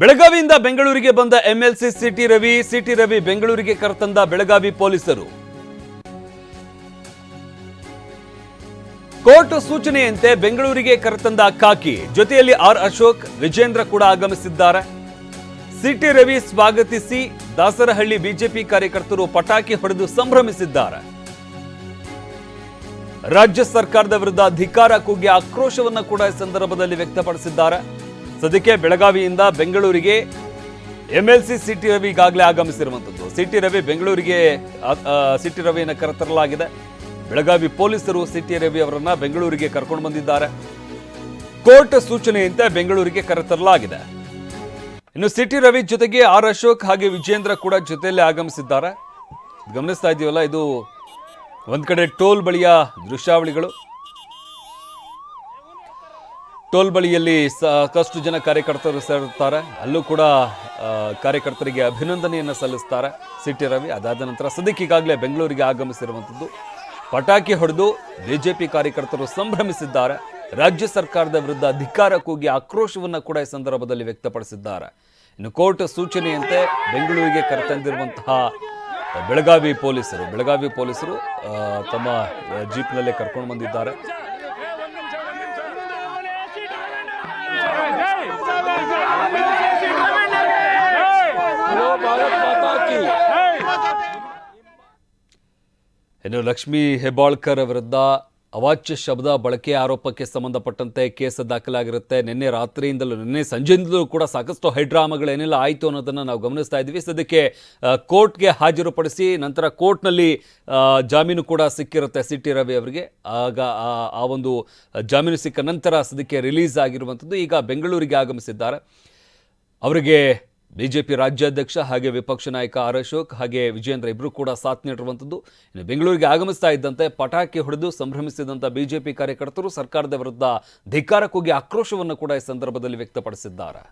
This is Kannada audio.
ಬೆಳಗಾವಿಯಿಂದ ಬೆಂಗಳೂರಿಗೆ ಬಂದ MLC C T Ravi C T Ravi ಬೆಂಗಳೂರಿಗೆ ಕರೆತಂದ ಬೆಳಗಾವಿ ಪೊಲೀಸರು. ಕೋರ್ಟ್ ಸೂಚನೆಯಂತೆ ಬೆಂಗಳೂರಿಗೆ ಕರೆತಂದ ಕಾಕಿ. ಜೊತೆಯಲ್ಲಿ ಆರ್ ಅಶೋಕ್, ವಿಜೇಂದ್ರ ಕೂಡ ಆಗಮಿಸಿದ್ದಾರೆ. ಸಿಟಿ ರವಿ ಸ್ವಾಗತಿಸಿ ದಾಸರಹಳ್ಳಿ ಬಿಜೆಪಿ ಕಾರ್ಯಕರ್ತರು ಪಟಾಕಿ ಹೊಡೆದು ಸಂಭ್ರಮಿಸಿದ್ದಾರೆ. ರಾಜ್ಯ ಸರ್ಕಾರದ ವಿರುದ್ಧ ಧಿಕಾರ ಕೂಗಿ ಆಕ್ರೋಶವನ್ನು ಕೂಡ ಈ ಸಂದರ್ಭದಲ್ಲಿ ವ್ಯಕ್ತಪಡಿಸಿದ್ದಾರೆ. ಸದ್ಯಕ್ಕೆ ಬೆಳಗಾವಿಯಿಂದ ಬೆಂಗಳೂರಿಗೆ M L C C T Ravi ಈಗಾಗಲೇ ಆಗಮಿಸಿರುವಂಥದ್ದು. ಸಿಟಿ ರವಿ ಬೆಂಗಳೂರಿಗೆ ಸಿಟಿ ರವಿಯನ್ನು ಕರೆತರಲಾಗಿದೆ. ಬೆಳಗಾವಿ ಪೊಲೀಸರು ಸಿಟಿ ರವಿ ಅವರನ್ನ ಬೆಂಗಳೂರಿಗೆ ಕರ್ಕೊಂಡು ಬಂದಿದ್ದಾರೆ. ಕೋರ್ಟ್ ಸೂಚನೆಯಂತೆ ಬೆಂಗಳೂರಿಗೆ ಕರೆತರಲಾಗಿದೆ. ಇನ್ನು ಸಿಟಿ ರವಿ ಜೊತೆಗೆ ಆರ್ ಅಶೋಕ್ ಹಾಗೆ ವಿಜೇಂದ್ರ ಕೂಡ ಜೊತೆಯಲ್ಲಿ ಆಗಮಿಸಿದ್ದಾರೆ. ಗಮನಿಸ್ತಾ ಇದೀವಲ್ಲ, ಇದು ಒಂದು ಕಡೆ ಟೋಲ್ ಬಳಿಯ ದೃಶ್ಯಾವಳಿಗಳು. ಟೋಲ್ ಬಳಿಯಲ್ಲಿ ಸಾಕಷ್ಟು ಜನ ಕಾರ್ಯಕರ್ತರು ಸೇರುತ್ತಾರೆ. ಅಲ್ಲೂ ಕೂಡ ಕಾರ್ಯಕರ್ತರಿಗೆ ಅಭಿನಂದನೆಯನ್ನು ಸಲ್ಲಿಸ್ತಾರೆ ಸಿಟಿ ರವಿ. ಅದಾದ ನಂತರ ಸದ್ಯಕ್ಕೆ ಈಗಾಗಲೇ ಬೆಂಗಳೂರಿಗೆ ಆಗಮಿಸಿರುವಂಥದ್ದು. ಪಟಾಕಿ ಹೊಡೆದು ಬಿಜೆಪಿ ಕಾರ್ಯಕರ್ತರು ಸಂಭ್ರಮಿಸಿದ್ದಾರೆ. ರಾಜ್ಯ ಸರ್ಕಾರದ ವಿರುದ್ಧ ಅಧಿಕಾರ ಕೂಗಿ ಆಕ್ರೋಶವನ್ನು ಕೂಡ ಈ ಸಂದರ್ಭದಲ್ಲಿ ವ್ಯಕ್ತಪಡಿಸಿದ್ದಾರೆ. ಇನ್ನು ಕೋರ್ಟ್ ಸೂಚನೆಯಂತೆ ಬೆಂಗಳೂರಿಗೆ ಕರೆತಂದಿರುವಂತಹ ಬೆಳಗಾವಿ ಪೊಲೀಸರು ಬೆಳಗಾವಿ ಪೊಲೀಸರು ತಮ್ಮ ಜೀಪ್ನಲ್ಲೇ ಕರ್ಕೊಂಡು ಬಂದಿದ್ದಾರೆ. ಇನ್ನು ಲಕ್ಷ್ಮೀ ಹೆಬ್ಬಾಳ್ಕರ್ ವಿರುದ್ಧ ಅವಾಚ್ಯ ಶಬ್ದ ಬಳಕೆ ಆರೋಪಕ್ಕೆ ಸಂಬಂಧಪಟ್ಟಂತೆ ಕೇಸ್ ದಾಖಲಾಗಿರುತ್ತೆ. ನಿನ್ನೆ ರಾತ್ರಿಯಿಂದಲೂ, ನಿನ್ನೆ ಸಂಜೆಯಿಂದಲೂ ಕೂಡ ಸಾಕಷ್ಟು ಹೈಡ್ರಾಮಾಗಳೇನೆಲ್ಲ ಆಯಿತು ಅನ್ನೋದನ್ನು ನಾವು ಗಮನಿಸ್ತಾ ಇದ್ವಿ. ಸದ್ಯಕ್ಕೆ ಕೋರ್ಟ್ಗೆ ಹಾಜರುಪಡಿಸಿ ನಂತರ ಕೋರ್ಟ್ನಲ್ಲಿ ಜಾಮೀನು ಕೂಡ ಸಿಕ್ಕಿರುತ್ತೆ ಸಿ ಟಿ ರವಿ ಅವರಿಗೆ. ಆಗ ಆ ಒಂದು ಜಾಮೀನು ಸಿಕ್ಕ ನಂತರ ಸದ್ಯಕ್ಕೆ ರಿಲೀಸ್ ಆಗಿರುವಂಥದ್ದು ಈಗ ಬೆಂಗಳೂರಿಗೆ ಆಗಮಿಸಿದ್ದಾರೆ. ಅವರಿಗೆ ಬಿಜೆಪಿ ರಾಜ್ಯಾಧ್ಯಕ್ಷ ಹಾಗೆ ವಿಪಕ್ಷ ನಾಯಕ ಆರ್ ಅಶೋಕ್ ಹಾಗೆ ವಿಜೇಂದ್ರ ಇಬ್ಬರು ಕೂಡ ಸಾಥ್ ನೀಡಿರುವಂಥದ್ದು. ಇನ್ನು ಬೆಂಗಳೂರಿಗೆ ಆಗಮಿಸ್ತಾ ಇದ್ದಂತೆ ಪಟಾಕಿ ಹೊಡೆದು ಸಂಭ್ರಮಿಸಿದಂಥ ಬಿಜೆಪಿ ಕಾರ್ಯಕರ್ತರು ಸರ್ಕಾರದ ವಿರುದ್ಧ ಧಿಕ್ಕಾರ ಕೂಗಿ ಆಕ್ರೋಶವನ್ನು ಕೂಡ ಈ ಸಂದರ್ಭದಲ್ಲಿ ವ್ಯಕ್ತಪಡಿಸಿದ್ದಾರೆ.